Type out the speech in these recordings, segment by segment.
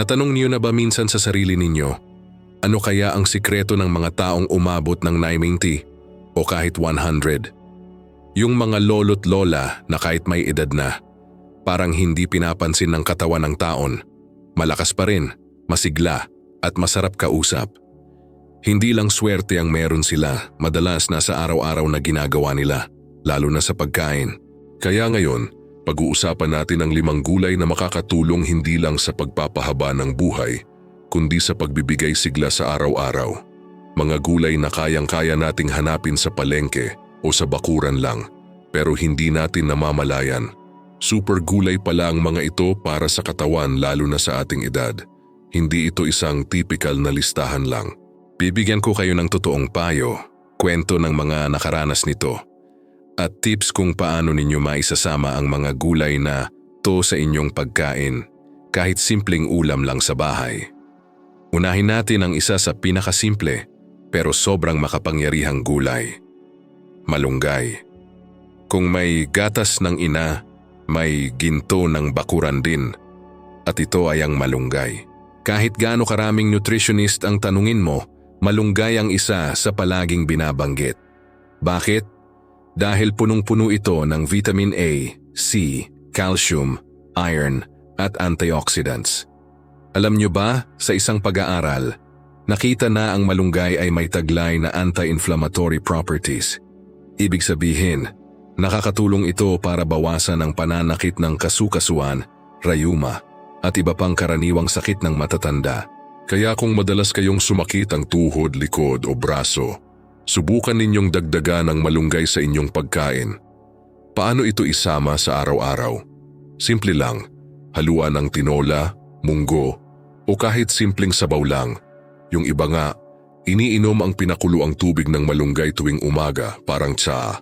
Natanong niyo na ba minsan sa sarili ninyo, ano kaya ang sikreto ng mga taong umabot ng 90 o kahit 100? Yung mga lolo't lola na kahit may edad na, parang hindi pinapansin ng katawan ng taon. Malakas pa rin, masigla, at masarap kausap. Hindi lang swerte ang meron sila, madalas nasa araw-araw na ginagawa nila, lalo na sa pagkain. Kaya ngayon, pag-uusapan natin ang limang gulay na makakatulong hindi lang sa pagpapahaba ng buhay, kundi sa pagbibigay sigla sa araw-araw. Mga gulay na kayang-kaya nating hanapin sa palengke o sa bakuran lang, pero hindi natin namamalayan. Super gulay pala ang mga ito para sa katawan lalo na sa ating edad. Hindi ito isang typical na listahan lang. Bibigyan ko kayo ng totoong payo, kwento ng mga nakaranas nito, at tips kung paano ninyo maisasama ang mga gulay na to sa inyong pagkain, kahit simpleng ulam lang sa bahay. Unahin natin ang isa sa pinakasimple pero sobrang makapangyarihang gulay. Malunggay. Kung may gatas ng ina, may ginto ng bakuran din. At ito ay ang malunggay. Kahit gaano karaming nutritionist ang tanungin mo, malunggay ang isa sa palaging binabanggit. Bakit? Dahil punong-puno ito ng vitamin A, C, calcium, iron, at antioxidants. Alam nyo ba, sa isang pag-aaral, nakita na ang malunggay ay may taglay na anti-inflammatory properties. Ibig sabihin, nakakatulong ito para bawasan ang pananakit ng kasukasuan, rayuma, at iba pang karaniwang sakit ng matatanda. Kaya kung madalas kayong sumakit ang tuhod, likod o braso, subukan ninyong dagdagan ang malunggay sa inyong pagkain. Paano ito isama sa araw-araw? Simple lang, haluan ng tinola, munggo, o kahit simpleng sabaw lang. Yung iba nga, iniinom ang pinakuloang tubig ng malunggay tuwing umaga parang tsa.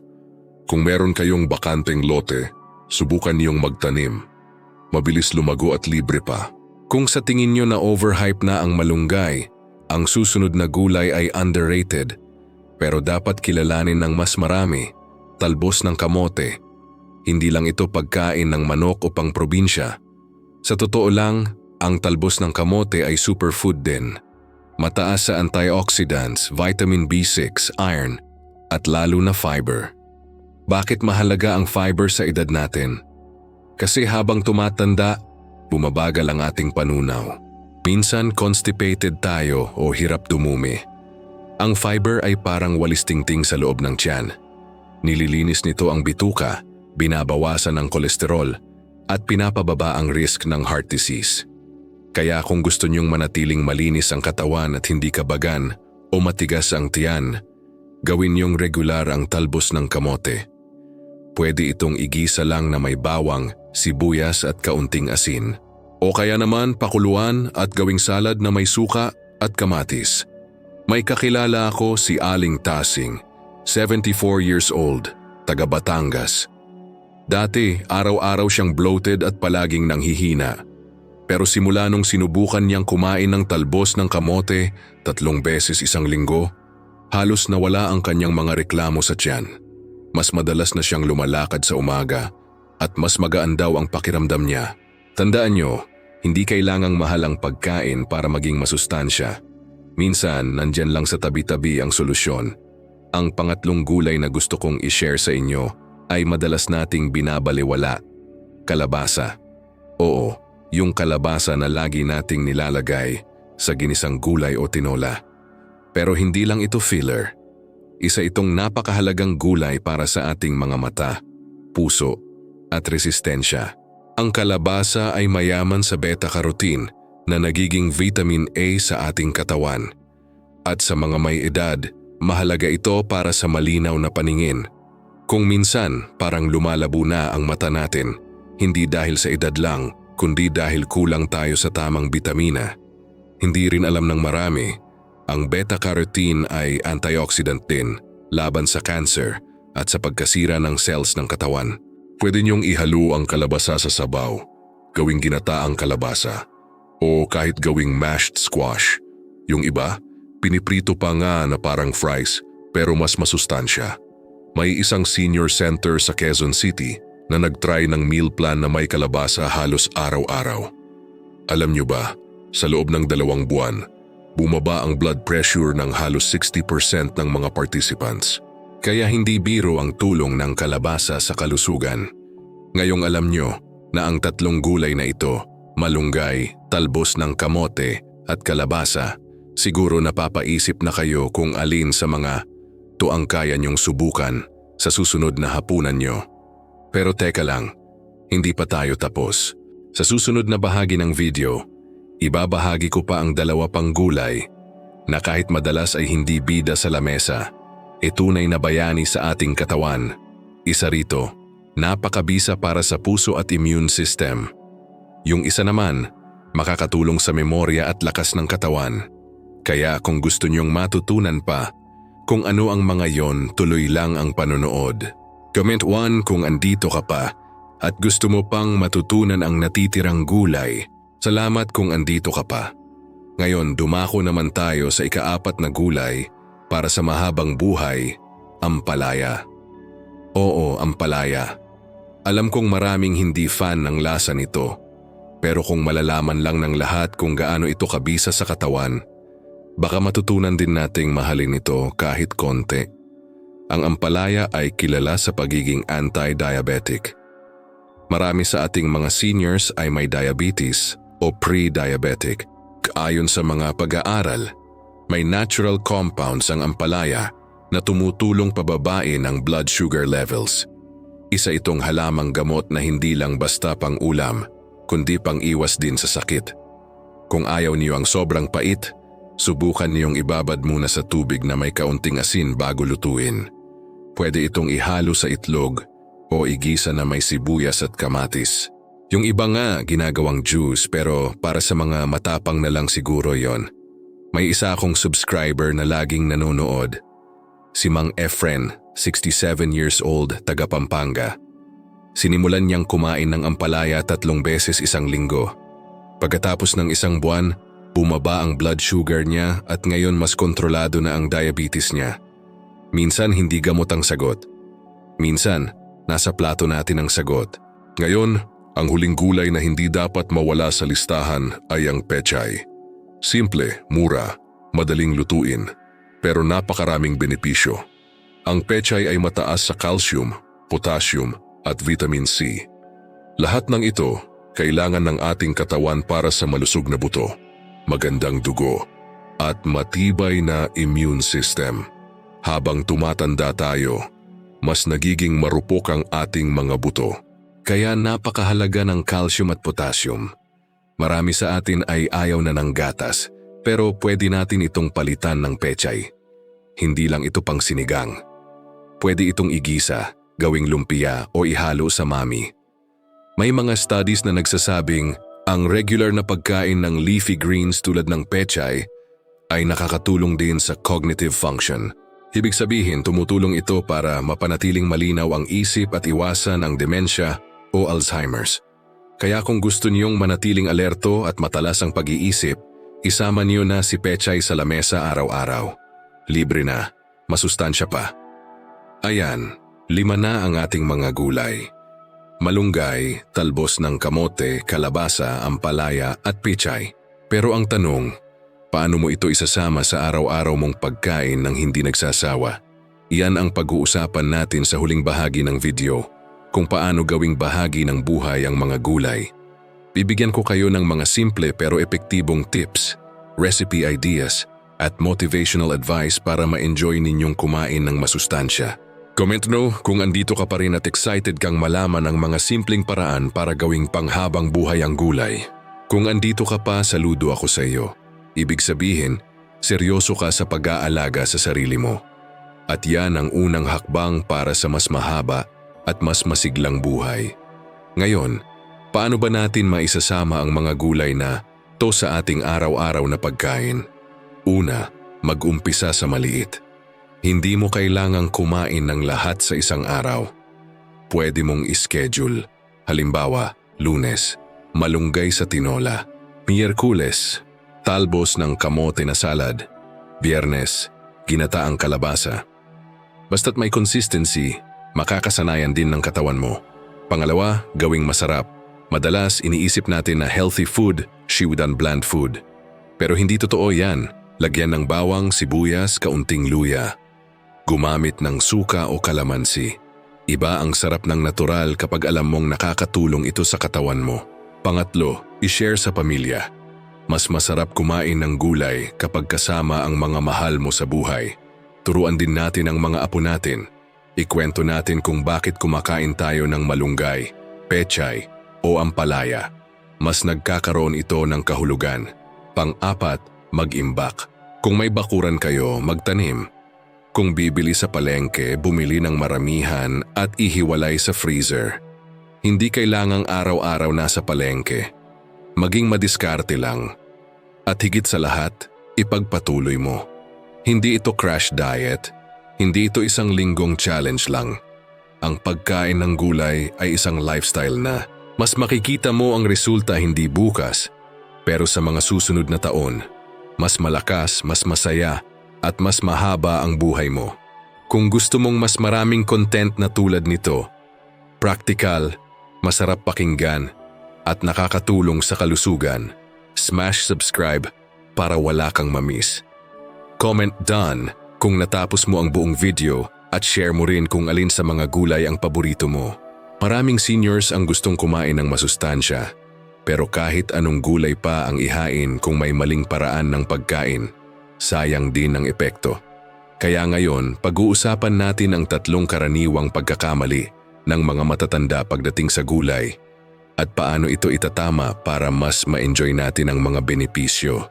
Kung meron kayong bakanteng lote, subukan niyong magtanim. Mabilis lumago at libre pa. Kung sa tingin niyo na overhype na ang malunggay, ang susunod na gulay ay underrated. Pero dapat kilalanin ng mas marami, talbos ng kamote. Hindi lang ito pagkain ng manok o pang probinsya. Sa totoo lang, ang talbos ng kamote ay superfood din. Mataas sa antioxidants, vitamin B6, iron, at lalo na fiber. Bakit mahalaga ang fiber sa edad natin? Kasi habang tumatanda, bumabagal ang ating panunaw. Minsan constipated tayo o hirap dumumi. Ang fiber ay parang walis tingting sa loob ng tiyan. Nililinis nito ang bituka, binabawasan ang kolesterol, at pinapababa ang risk ng heart disease. Kaya kung gusto niyong manatiling malinis ang katawan at hindi kabagan o matigas ang tiyan, gawin niyong regular ang talbos ng kamote. Pwede itong igisa lang na may bawang, sibuyas at kaunting asin. O kaya naman pakuluan at gawing salad na may suka at kamatis. May kakilala ako si Aling Tasing, 74 years old, taga Batangas. Dati, araw-araw siyang bloated at palaging nanghihina. Pero simula nung sinubukan niyang kumain ng talbos ng kamote tatlong beses isang linggo, halos nawala ang kanyang mga reklamo sa tiyan. Mas madalas na siyang lumalakad sa umaga at mas magaan daw ang pakiramdam niya. Tandaan niyo, hindi kailangang mahal ang pagkain para maging masustansya. Minsan, nandyan lang sa tabi-tabi ang solusyon. Ang pangatlong gulay na gusto kong i-share sa inyo ay madalas nating binabaliwala. Kalabasa. Oo, yung kalabasa na lagi nating nilalagay sa ginisang gulay o tinola. Pero hindi lang ito filler. Isa itong napakahalagang gulay para sa ating mga mata, puso, at resistensya. Ang kalabasa ay mayaman sa beta-carotene na nagiging vitamin A sa ating katawan. At sa mga may edad, mahalaga ito para sa malinaw na paningin. Kung minsan parang lumalabo na ang mata natin, hindi dahil sa edad lang, kundi dahil kulang tayo sa tamang bitamina. Hindi rin alam ng marami, ang beta-carotene ay antioxidant din, laban sa cancer at sa pagkasira ng cells ng katawan. Pwede niyong ihalo ang kalabasa sa sabaw, gawing ginataang kalabasa, o kahit gawing mashed squash. Yung iba, piniprito pa nga na parang fries pero mas masustansya. May isang senior center sa Quezon City na nagtry ng meal plan na may kalabasa halos araw-araw. Alam niyo ba, Sa loob ng dalawang buwan, bumaba ang blood pressure ng halos 60% ng mga participants. Kaya hindi biro ang tulong ng kalabasa sa kalusugan. Ngayong alam nyo na ang tatlong gulay na ito, malunggay, talbos ng kamote at kalabasa, siguro napapaisip na kayo kung alin sa mga to ang kaya nyong subukan sa susunod na hapunan nyo. Pero teka lang, hindi pa tayo tapos. Sa susunod na bahagi ng video, ibabahagi ko pa ang dalawa pang gulay na kahit madalas ay hindi bida sa lamesa, e tunay na bayani sa ating katawan. Isa rito, napakabisa para sa puso at immune system. Yung isa naman, makakatulong sa memorya at lakas ng katawan. Kaya kung gusto nyong matutunan pa, kung ano ang mga yon, tuloy lang ang panonood. Comment 1 kung andito ka pa at gusto mo pang matutunan ang natitirang gulay. Salamat kung andito ka pa. Ngayon dumako naman tayo sa ikaapat na gulay para sa mahabang buhay, ampalaya. Oo, ampalaya. Alam kong maraming hindi fan ng lasa nito, pero kung malalaman lang ng lahat kung gaano ito kabisa sa katawan, baka matutunan din nating mahalin ito kahit konti. Ang ampalaya ay kilala sa pagiging anti-diabetic. Marami sa ating mga seniors ay may diabetes o pre-diabetic. Ayon sa mga pag-aaral, may natural compounds ang ampalaya na tumutulong pababain ang blood sugar levels. Isa itong halamang gamot na hindi lang basta pang ulam, kundi pang iwas din sa sakit. Kung ayaw niyo ang sobrang pait, subukan niyong ibabad muna sa tubig na may kaunting asin bago lutuin. Pwede itong ihalo sa itlog o igisa na may sibuyas at kamatis. Yung iba nga ginagawang juice pero para sa mga matapang na lang siguro yon. May isa akong subscriber na laging nanonood. Si Mang Efren, 67 years old, taga Pampanga. Sinimulan niyang kumain ng ampalaya tatlong beses isang linggo. Pagkatapos ng isang buwan, bumaba ang blood sugar niya at ngayon mas kontrolado na ang diabetes niya. Minsan hindi gamot ang sagot. Minsan, nasa plato natin ang sagot. Ngayon, ang huling gulay na hindi dapat mawala sa listahan ay ang pechay. Simple, mura, madaling lutuin, pero napakaraming benepisyo. Ang pechay ay mataas sa calcium, potassium at vitamin C. Lahat ng ito kailangan ng ating katawan para sa malusog na buto, magandang dugo, at matibay na immune system. Habang tumatanda tayo, mas nagiging marupok ang ating mga buto. Kaya napakahalaga ng calcium at potassium. Marami sa atin ay ayaw na ng gatas, pero pwede natin itong palitan ng pechay. Hindi lang ito pang sinigang. Pwede itong igisa, gawing lumpia o ihalo sa mami. May mga studies na nagsasabing ang regular na pagkain ng leafy greens tulad ng pechay ay nakakatulong din sa cognitive function. Ibig sabihin tumutulong ito para mapanatiling malinaw ang isip at iwasan ang demensya o Alzheimer's. Kaya kung gusto niyong manatiling alerto at matalas ang pag-iisip, isama niyo na si Pechay sa lamesa araw-araw. Libre na, masustansya pa. Ayan, lima na ang ating mga gulay. Malunggay, talbos ng kamote, kalabasa, ampalaya at pichay. Pero ang tanong, paano mo ito isasama sa araw-araw mong pagkain ng hindi nagsasawa? Iyan ang pag-uusapan natin sa huling bahagi ng video kung paano gawing bahagi ng buhay ang mga gulay. Bibigyan ko kayo ng mga simple pero epektibong tips, recipe ideas, at motivational advice para ma-enjoy ninyong kumain ng masustansya. Comment no kung andito ka pa rin at excited kang malaman ang mga simpleng paraan para gawing panghabang buhay ang gulay. Kung andito ka pa, saludo ako sa iyo. Ibig sabihin, seryoso ka sa pag-aalaga sa sarili mo. At yan ang unang hakbang para sa mas mahaba at mas masiglang buhay. Ngayon, paano ba natin maisasama ang mga gulay na to sa ating araw-araw na pagkain? Una, mag-umpisa sa maliit. Hindi mo kailangang kumain ng lahat sa isang araw. Pwede mong ischedule. Halimbawa, lunes, malunggay sa tinola. Miyerkules, talbos ng kamote na salad. Biyernes, ginataang kalabasa. Basta't may consistency, makakasanayan din ng katawan mo. Pangalawa, gawing masarap. Madalas iniisip natin na healthy food, shiudan bland food. Pero hindi totoo yan. Lagyan ng bawang, sibuyas, kaunting luya. Gumamit ng suka o kalamansi. Iba ang sarap ng natural kapag alam mong nakakatulong ito sa katawan mo. Pangatlo, ishare sa pamilya. Mas masarap kumain ng gulay kapag kasama ang mga mahal mo sa buhay. Turuan din natin ang mga apo natin. Ikwento natin kung bakit kumakain tayo ng malunggay, pechay o ampalaya. Mas nagkakaroon ito ng kahulugan. Pang-apat, mag-imbak. Kung may bakuran kayo, magtanim. Kung bibili sa palengke, bumili ng maramihan at ihiwalay sa freezer. Hindi kailangang araw-araw nasa palengke. Maging madiskarte lang. At higit sa lahat, ipagpatuloy mo. Hindi ito crash diet. Hindi ito isang linggong challenge lang. Ang pagkain ng gulay ay isang lifestyle na. Mas makikita mo ang resulta hindi bukas, pero sa mga susunod na taon, mas malakas, mas masaya, at mas mahaba ang buhay mo. Kung gusto mong mas maraming content na tulad nito, practical, masarap pakinggan, at nakakatulong sa kalusugan, smash subscribe para wala kang mamiss. Comment done kung natapos mo ang buong video at share mo rin kung alin sa mga gulay ang paborito mo. Maraming seniors ang gustong kumain ng masustansya, pero kahit anong gulay pa ang ihain kung may maling paraan ng pagkain, sayang din ang epekto. Kaya ngayon, pag-uusapan natin ang tatlong karaniwang pagkakamali ng mga matatanda pagdating sa gulay at paano ito itatama para mas ma-enjoy natin ang mga benepisyo.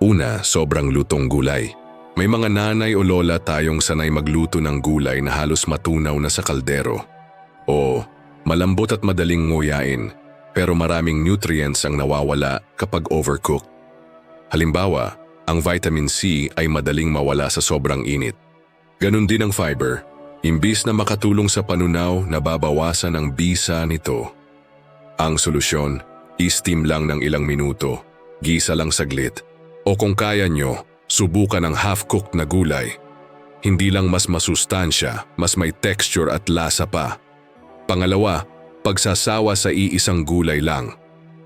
Una, sobrang lutong gulay. May mga nanay o lola tayong sanay magluto ng gulay na halos matunaw na sa kaldero. O malambot at madaling nguyain pero maraming nutrients ang nawawala kapag overcooked. Halimbawa, ang vitamin C ay madaling mawala sa sobrang init. Ganon din ang fiber. Imbis na makatulong sa panunaw, nababawasan ang bisa nito. Ang solusyon, i-steam lang ng ilang minuto, gisa lang saglit, o kung kaya nyo, subukan ang half-cooked na gulay. Hindi lang mas masustansya, mas may texture at lasa pa. Pangalawa, pagsasawa sa iisang gulay lang.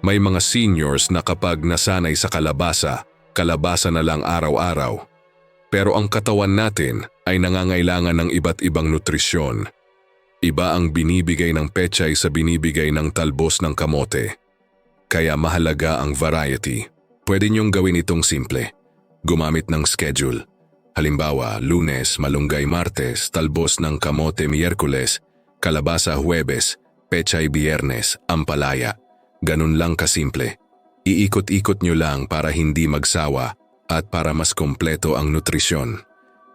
May mga seniors na kapag nasanay sa kalabasa, kalabasa na lang araw-araw. Pero ang katawan natin ay nangangailangan ng iba't ibang nutrisyon. Iba ang binibigay ng pechay sa binibigay ng talbos ng kamote. Kaya mahalaga ang variety. Pwede niyong gawin itong simple. Gumamit ng schedule. Halimbawa, lunes, malunggay martes, talbos ng kamote miyerkules, kalabasa huwebes, pechay biyernes, ampalaya. Ganun lang kasimple. Iikot-ikot nyo lang para hindi magsawa at para mas kompleto ang nutrisyon.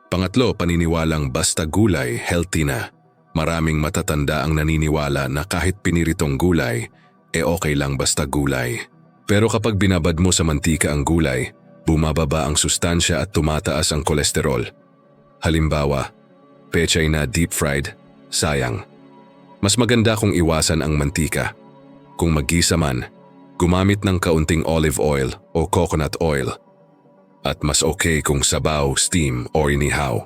Pangatlo, paniniwalang basta gulay, healthy na. Maraming matatanda ang naniniwala na kahit piniritong gulay, e okay lang basta gulay. Pero kapag binabad mo sa mantika ang gulay, bumababa ang sustansya at tumataas ang kolesterol. Halimbawa, pechay na deep fried, sayang. Mas maganda kung iwasan ang mantika. Kung magisa man, gumamit ng kaunting olive oil o coconut oil. At mas okay kung sabaw, steam o inihaw.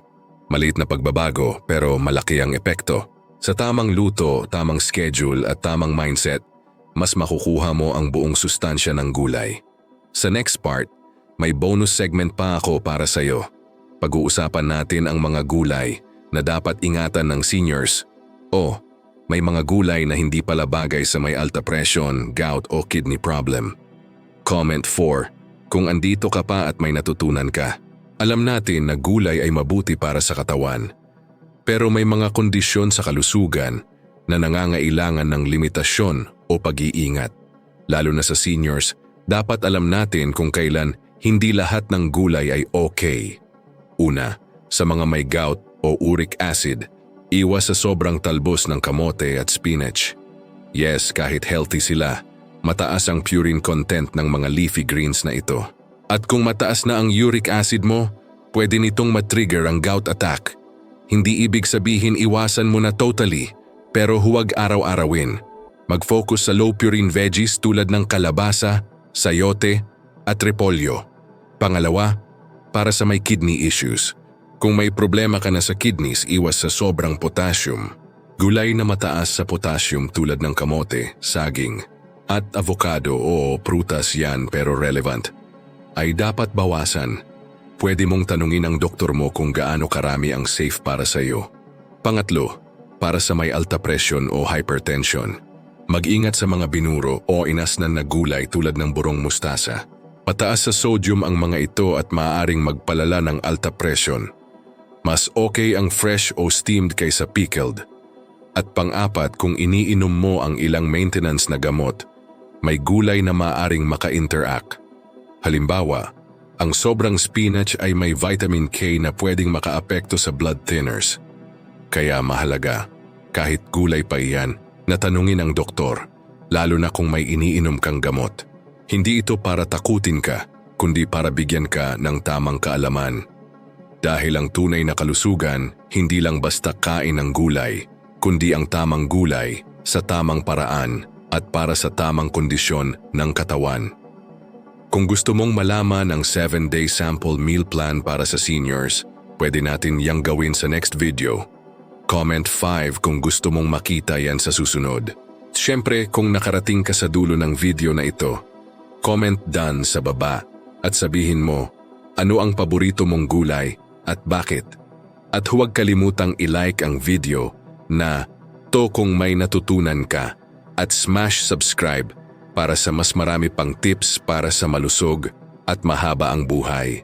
Maliit na pagbabago pero malaki ang epekto. Sa tamang luto, tamang schedule at tamang mindset, mas makukuha mo ang buong sustansya ng gulay. Sa next part, may bonus segment pa ako para sa iyo. Pag-uusapan natin ang mga gulay na dapat ingatan ng seniors o may mga gulay na hindi pala bagay sa may alta presyon, gout o kidney problem. Comment 4. Kung andito ka pa at may natutunan ka, alam natin na gulay ay mabuti para sa katawan. Pero may mga kondisyon sa kalusugan na nangangailangan ng limitasyon o pag-iingat. Lalo na sa seniors, dapat alam natin kung kailan hindi lahat ng gulay ay okay. Una, sa mga may gout o uric acid, iwas sa sobrang talbos ng kamote at spinach. Yes, kahit healthy sila, mataas ang purine content ng mga leafy greens na ito. At kung mataas na ang uric acid mo, pwede nitong matrigger ang gout attack. Hindi ibig sabihin iwasan mo na totally, pero huwag araw-arawin. Mag-focus sa low purine veggies tulad ng kalabasa, sayote, at repolyo. Pangalawa, para sa may kidney issues. Kung may problema ka na sa kidneys, iwas sa sobrang potassium. Gulay na mataas sa potassium tulad ng kamote, saging, at avocado o prutas yan pero relevant, ay dapat bawasan. Pwede mong tanungin ang doktor mo kung gaano karami ang safe para sa iyo. Pangatlo, para sa may alta presyon o hypertension, mag-ingat sa mga binuro o inasnan na gulay tulad ng burong mustasa. Pataas sa sodium ang mga ito at maaaring magpalala ng alta presyon. Mas okay ang fresh o steamed kaysa pickled. At pang-apat kung iniinom mo ang ilang maintenance na gamot, may gulay na maaaring maka-interact. Halimbawa, ang sobrang spinach ay may vitamin K na pwedeng makaapekto sa blood thinners. Kaya mahalaga, kahit gulay pa iyan, natanungin ang doktor, lalo na kung may iniinom kang gamot. Hindi ito para takutin ka, kundi para bigyan ka ng tamang kaalaman. Dahil ang tunay na kalusugan, hindi lang basta kain ng gulay, kundi ang tamang gulay sa tamang paraan at para sa tamang kondisyon ng katawan. Kung gusto mong malaman ang 7-day sample meal plan para sa seniors, pwede natin yang gawin sa next video. Comment 5 kung gusto mong makita yan sa susunod. Siyempre, kung nakarating ka sa dulo ng video na ito, comment done sa baba at sabihin mo ano ang paborito mong gulay at bakit. At huwag kalimutang i-like ang video na to kung may natutunan ka at smash subscribe para sa mas marami pang tips para sa malusog at mahaba ang buhay.